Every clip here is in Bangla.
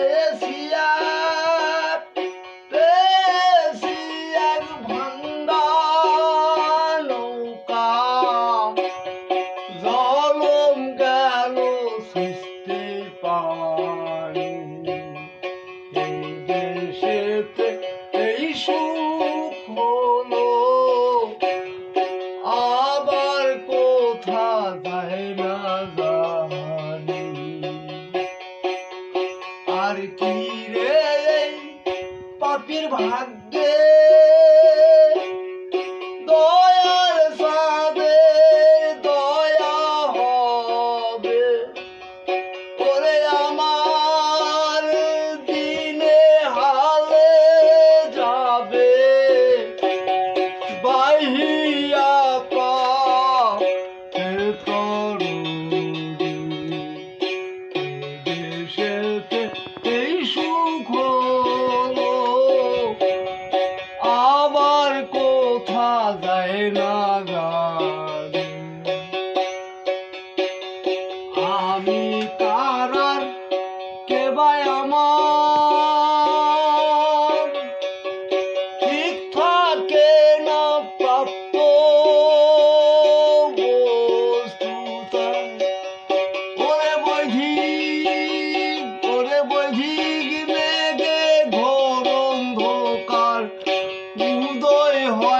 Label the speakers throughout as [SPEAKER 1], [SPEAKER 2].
[SPEAKER 1] merecía. পাপীর ভাগ্যে। যায় না জানি আমি কারার কে ভাই আমার? ঠিক থাকে না প্রাপ্য ঘোর অন্ধকার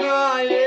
[SPEAKER 1] Krishna